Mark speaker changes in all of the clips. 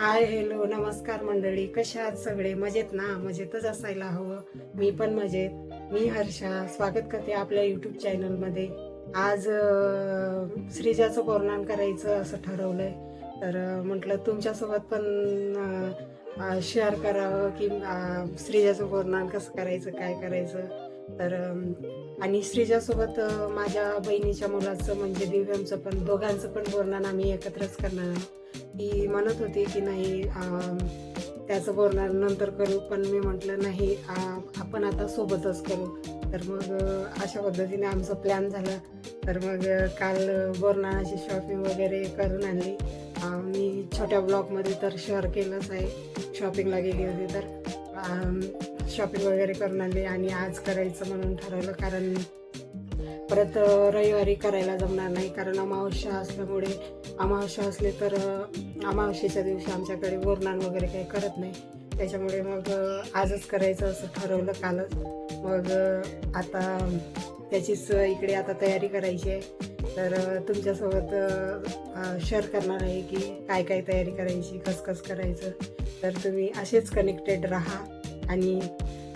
Speaker 1: Hi hello नमस्कार मंडळी. कशा आहात सगळे? मजेत ना? मजेतच असायला हवं. मी पण मजेत. मी हर्षा. स्वागत करते आपल्या यूट्यूब चॅनलमध्ये आज श्रीजाचं वर्णन करायचं असं ठरवलंय. तर म्हटलं तुमच्यासोबत पण शेअर करावं की श्रीजाचं वर्णन कसं करायचं काय करायचं? तर आणि श्रीजासोबत माझ्या बहिणीच्या मुलाचं म्हणजे दिव्यांचं पण दोघांचं पण वर्णन आम्ही एकत्रच करणार ती म्हणत होती की नाही त्याचं बोलणार नंतर करू पण मी म्हटलं नाही आपण आता सोबतच करू. तर मग अशा पद्धतीने आमचा प्लॅन झाला. तर मग काल बोरनाळाची शॉपिंग वगैरे करून आणली. मी छोट्या ब्लॉकमध्ये तर शेअर केलंच आहे. शॉपिंगला गेली होती तर शॉपिंग वगैरे करून आली आणि आज करायचं म्हणून ठरवलं. कारण परत रविवारी करायला जमणार नाही कारण अमावस्या असल्यामुळे अमावस्या असले तर अमावस्येच्या दिवशी आमच्याकडे बोरनान वगैरे काही करत नाही. त्याच्यामुळे मग आजच करायचं असं ठरवलं कालच. मग आता त्याचीच इकडे आता तयारी करायची आहे. तर तुमच्यासोबत शेअर करणार आहे की काय काय तयारी करायची कसं करायचं. तर तुम्ही असेच कनेक्टेड राहा आणि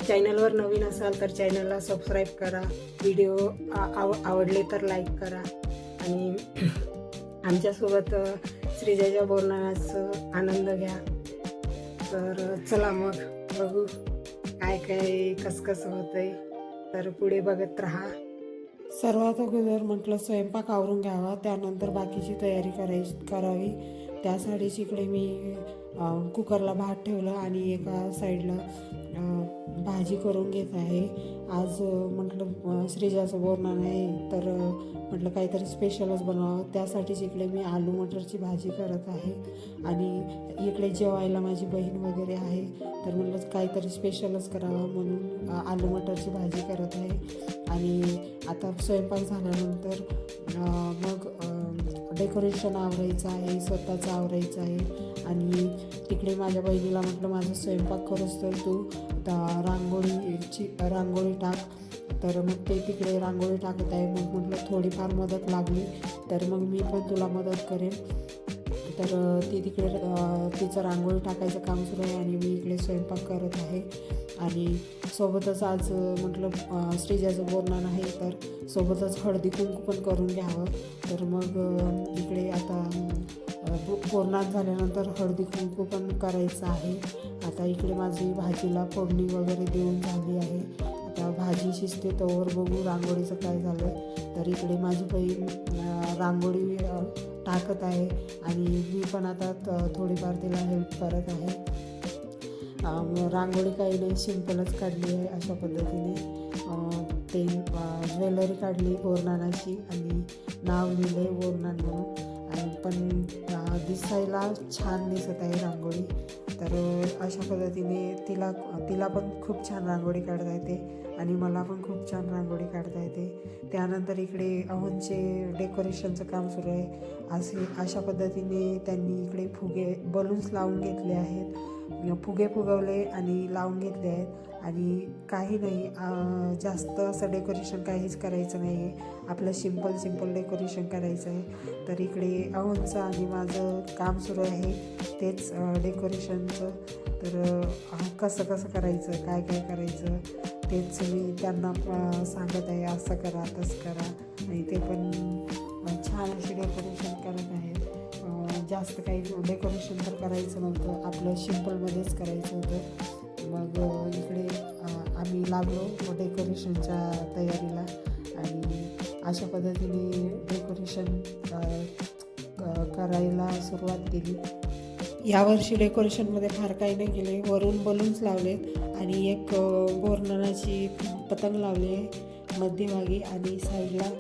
Speaker 1: चॅनलवर नवीन असाल तर चॅनलला सबस्क्राईब करा. व्हिडिओ आव आवडले तर लाईक करा. आणि आमच्यासोबत श्रीजाच्या बोलण्याचा आनंद घ्या. तर चला मग बघू काय काय कसकसं कसं होतंय. तर पुढे बघत राहा. सर्वात अगोदर म्हटलं स्वयंपाक आवरून घ्यावा. त्यानंतर बाकीची तयारी करायची करावी. त्यासाठीच इकडे मी कुकरला भात ठेवलं आणि एका साईडला भाजी करून घेत आहे. आज म्हटलं श्रीजाचं बोरणार आहे तर म्हटलं काहीतरी स्पेशलच बनवावं. त्यासाठीच इकडे मी आलू मटरची भाजी करत आहे. आणि इकडे जेवायला माझी बहीण वगैरे आहे तर म्हटलं काहीतरी स्पेशलच करावं म्हणून आलू मटरची भाजी करत आहे. आणि आता स्वयंपाक झाल्यानंतर मग डेकोरेशन आवरायचं आहे स्वतःचं आवरायचं आहे. आणि तिकडे माझ्या बहिणीला म्हटलं माझा स्वयंपाक करूच तर तू रांगोळीची रांगोळी टाक. तर मग ते तिकडे रांगोळी टाकत आहे. मग म्हटलं थोडीफार मदत लागली तर मग मी पण तुला मदत करेन. तर ती तिकडे तिचं रांगोळी टाकायचं काम सुरू आहे आणि मी इकडे स्वयंपाक करत आहे. आणि सोबतच आज म्हटलं अ, श्रीजाचं आहे तर सोबतच हळदी कुंकू पण करून घ्यावं. तर मग इकडे आता अ, झाल्यानंतर हळदी कुंकू पण करायचं आहे. आता इकडे माझी भाजीला फोडणी वगैरे देऊन झाली आहे. आता भाजी शिजते तोवर बघू रांगोळीचं काय झालं. तर इकडे माझी बहीण रांगोळी टाकत आहे आणि मी पण आता थोडीफार तिला हेल्प करत आहे. रांगोळी काही नाही सिम्पलच काढली आहे अशा पद्धतीने. ते ज्वेलरी काढली बोरनानाची आणि नाव लिहिलं आहे बोरनान म्हणून. आणि पण दिसायला छान दिसत आहे रांगोळी. तर अशा पद्धतीने तिला तिला पण खूप छान रांगोळी काढता येते. आणि मला पण खूप छान रांगोळी काढता येते. त्यानंतर इकडे अवनचे डेकोरेशनचं काम सुरू आहे. असे अशा पद्धतीने त्यांनी इकडे फुगे बलून्स लावून घेतले आहेत. फुगे फुगवले आणि लावून घेतले आहेत. आणि काही नाही जास्त असं डेकोरेशन काहीच करायचं नाही आहे आपलं सिंपल सिंपल डेकोरेशन करायचं आहे. तर इकडे अहोंचं आणि माझं काम सुरू आहे. तेच डेकोरेशनचं तर कसं कसं करायचं काय काय करायचं? तेच मी त्यांना सांगत आहे असं करा तसं करा. आणि ते पण छान असे डेकोरेशन करत आहेत. जास्त काही डेकोरेशन तर करायचं नव्हतं. आपलं सिम्पलमध्येच करायचं होतं. मग इकडे आम्ही लागलो डेकोरेशनच्या तयारीला. आणि अशा पद्धतीने डेकोरेशन करायला सुरुवात केली. यावर्षी डेकोरेशनमध्ये फार काही नाही केले वरून बलून्स लावलेत. आणि एक बोरनाची पतंग लावली आहे मध्यभागी आणि साईडला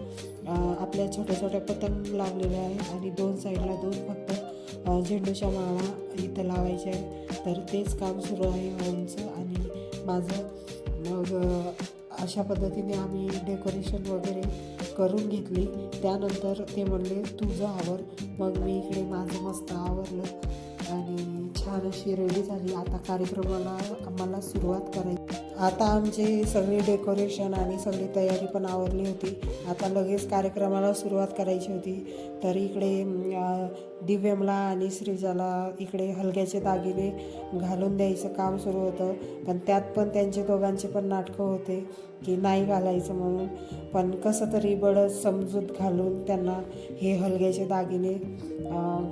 Speaker 1: आपल्या छोट्या छोट्या पतंग लावलेल्या आहे आणि दोन साईडला दोन फक्त झेंडूच्या माळा इथं लावायच्या आहेत. तर तेच काम सुरू आहे आमचं आणि माझं मग अशा पद्धतीने आम्ही डेकोरेशन वगैरे करून घेतली. त्यानंतर ते म्हणले तुझं आवर. मग मी इकडे माझं मस्त आवरलं. आणि छान अशी रेडी झाली. आता कार्यक्रमाला आम्हाला सुरुवात करायची. आता आमचे सगळी डेकोरेशन आणि सगळी तयारी पण आवरली होती. आता लगेच कार्यक्रमाला सुरुवात करायची होती. तर इकडे दिव्यमला आणि श्रीजाला इकडे हलक्याचे दागिने घालून द्यायचं काम सुरू होतं. पण त्यात पण त्यांचे दोघांचे पण नाटकं होते की नाही घालायचं म्हणून. पण कसं तरी बडं समजूत घालून त्यांना हे हलग्याचे दागिने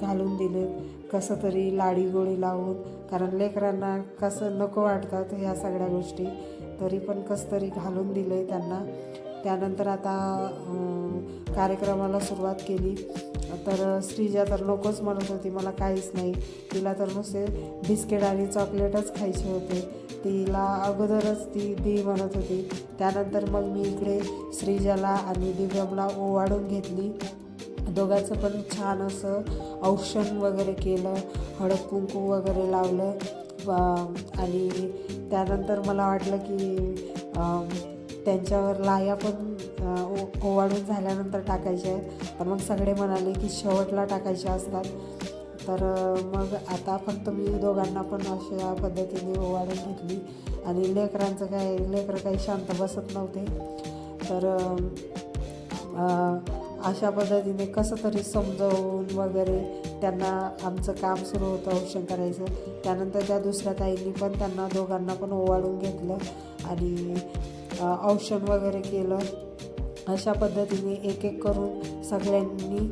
Speaker 1: घालून दिले कसं तरी लाडी गोळी लावून कारण लेकरांना कसं नको वाटतात ह्या सगळ्या गोष्टी तरी पण कसं तरी घालून दिलं आहे त्यांना. त्यानंतर आता कार्यक्रमाला सुरुवात केली. तर श्रीजा तर नकोच म्हणत होती मला काहीच नाही. तिला तर नुसते बिस्किट आणि चॉकलेटच खायचे होते. तिला अगोदरच ती दी म्हणत होती. त्यानंतर मग मी इकडे श्रीजाला आणि दिव्यमला ओवाळून घेतली. दोघांचं पण छान असं औषण वगैरे केलं हळद कुंकू वगैरे लावलं आणि त्यानंतर मला वाटलं की त्यांच्यावर लाया पण ओ ओवाळून झाल्यानंतर टाकायच्या आहेत. पण मग सगळे म्हणाले की शेवटला टाकायच्या असतात. तर मग आता फक्त मी दोघांना पण अशा पद्धतीने ओवाळून घेतली. आणि लेकरांचं काय लेकरं काही शांत बसत नव्हते. तर अशा पद्धतीने कसं तरी समजावून वगैरे त्यांना आमचं काम सुरू होतं औषण करायचं. त्यानंतर त्या दुसऱ्या ताईंनी पण त्यांना दोघांना पण ओवाळून घेतलं आणि औषण वगैरे केलं. अशा पद्धतीने एक एक करून सगळ्यांनी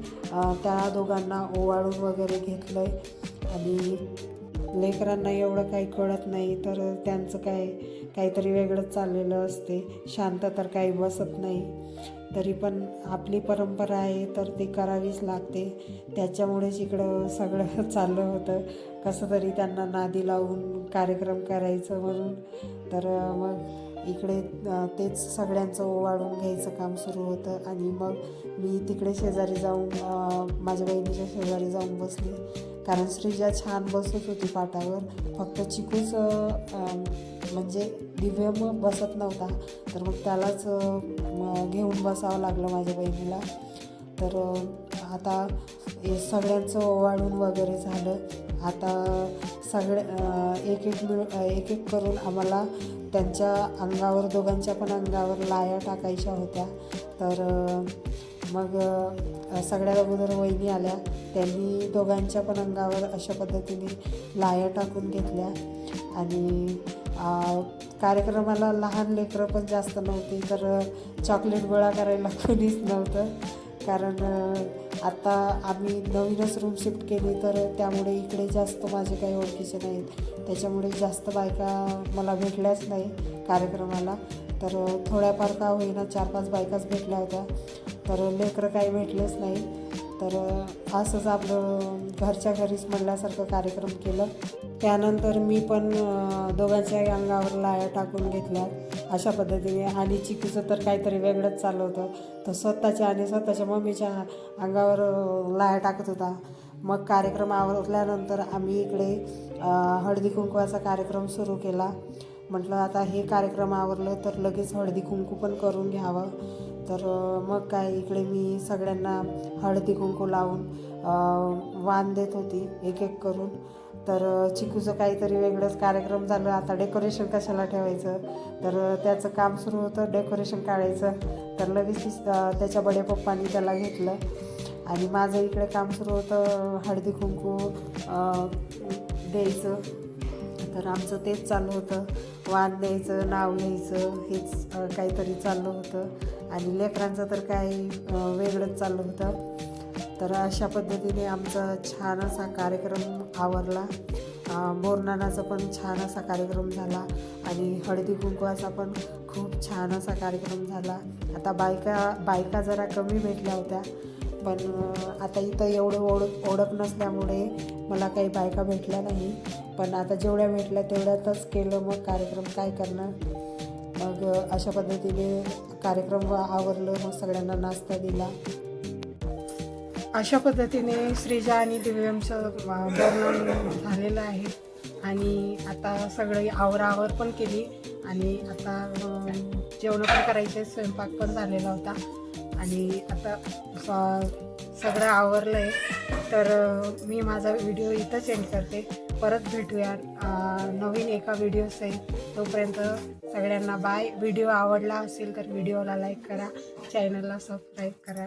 Speaker 1: त्या दोघांना ओवाळून वगैरे घेतलं आहे आणि लेकरांना एवढं काही कळत नाही तर त्यांचं काय काहीतरी वेगळंच चाललेलं असते. शांत तर काही बसत नाही. तरी पण आपली परंपरा आहे तर ती करावीच लागते. त्याच्यामुळेच इकडं सगळं चाललं होतं. कसं तरी त्यांना नादी लावून कार्यक्रम करायचं म्हणून. तर मग इकडे तेच सगळ्यांचं ओवाळून घ्यायचं काम सुरू होतं. आणि मग मी तिकडे शेजारी जाऊन माझ्या बहिणीच्या शेजारी जाऊन बसली. कारण श्रीजा छान बसत होती पाटावर. फक्त चिकूच म्हणजे दिव्यम बसत नव्हता. तर मग त्यालाच घेऊन बसावं लागलं माझ्या बहिणीला. तर आता सगळ्यांचं ओवाळून वगैरे झालं. आता सगळे एक एक मिळ एक एक करून आम्हाला त्यांच्या अंगावर दोघांच्या पण अंगावर लाया टाकायच्या होत्या. तर मग सगळ्या अगोदर वहिनी आल्या. त्यांनी दोघांच्या पण अंगावर अशा पद्धतीने लाया टाकून घेतल्या. आणि कार्यक्रमाला लहान लेकरं पण जास्त नव्हती तर चॉकलेट गोळा करायला कोणीच नव्हतं. कारण आता आम्ही नवीनच रूम शिफ्ट केली तर त्यामुळे इकडे जास्त माझे काही ओळखीचे नाहीत. त्याच्यामुळे जास्त बायका मला भेटल्याच नाही कार्यक्रमाला. तर थोड्याफार का होईना चार पाच बायकाच भेटल्या होत्या. तर लेकरं काही भेटलेच नाही. तर असंच आपलं घरच्या घरीच म्हणल्यासारखं कार्यक्रम केलं. त्यानंतर मी पण दोघांच्या अंगावर लाया टाकून घेतल्या. अशा पद्धतीने आणि चिकीचं तर काहीतरी वेगळंच चाललं होतं. तर स्वतःच्या आणि स्वतःच्या मम्मीच्या अंगावर लाया टाकत होता. मग कार्यक्रम आवरल्यानंतर आम्ही इकडे हळदी कुंकवाचा कार्यक्रम सुरू केला. म्हटलं आता हे कार्यक्रम आवरलं तर लगेच हळदी कुंकू पण करून घ्यावं. तर मग काय इकडे मी सगळ्यांना हळदी कुंकू लावून वाण देत होती एक एक करून. तर चिकूचं काहीतरी वेगळंच कार्यक्रम झालं. आता डेकोरेशन कशाला ठेवायचं? तर त्याचं काम सुरू होतं डेकोरेशन काढायचं. तर लगेच त्याच्या बडे पप्पांनी त्याला घेतलं. आणि माझं इकडे काम सुरू होतं हळदी कुंकू द्यायचं. तर आमचं तेच चालू होतं. वाण द्यायचं नाव घ्यायचं हेच काहीतरी चाललं होतं. आणि लेकरांचं तर काही वेगळंच चाललं होतं. तर अशा पद्धतीने आमचा छान असा कार्यक्रम आवरला. बोरनानाचा पण छान असा कार्यक्रम झाला आणि हळदी कुंकवाचा पण खूप छान असा कार्यक्रम झाला. आता बायका बायका जरा कमी भेटल्या होत्या पण आता इथं एवढं ओळख ओळख नसल्यामुळे मला काही बायका भेटल्या नाही. पण आता जेवढ्या भेटल्या तेवढ्यातच केलं मग कार्यक्रम काय करणार? मग अशा पद्धतीने कार्यक्रम आवरलं मग सगळ्यांना नाश्ता दिला. अशा पद्धतीने श्रीजा आणि दिव्यमचं वर्णन झालेलं आहे. आणि आता सगळी आवरावर पण केली. आणि आता जेवण पण करायचे स्वयंपाक पण झालेला होता. आणि आता सगळं आवरलं आहे तर मी माझा व्हिडिओ इथंच एंड करते. परत भेटूया नवीन एका व्हिडिओ सहित तोपर्यंत सगळ्यांना बाय व्हिडिओ आवडला असेल तर व्हिडिओला लाईक करा. चॅनलला सबस्क्राईब करा.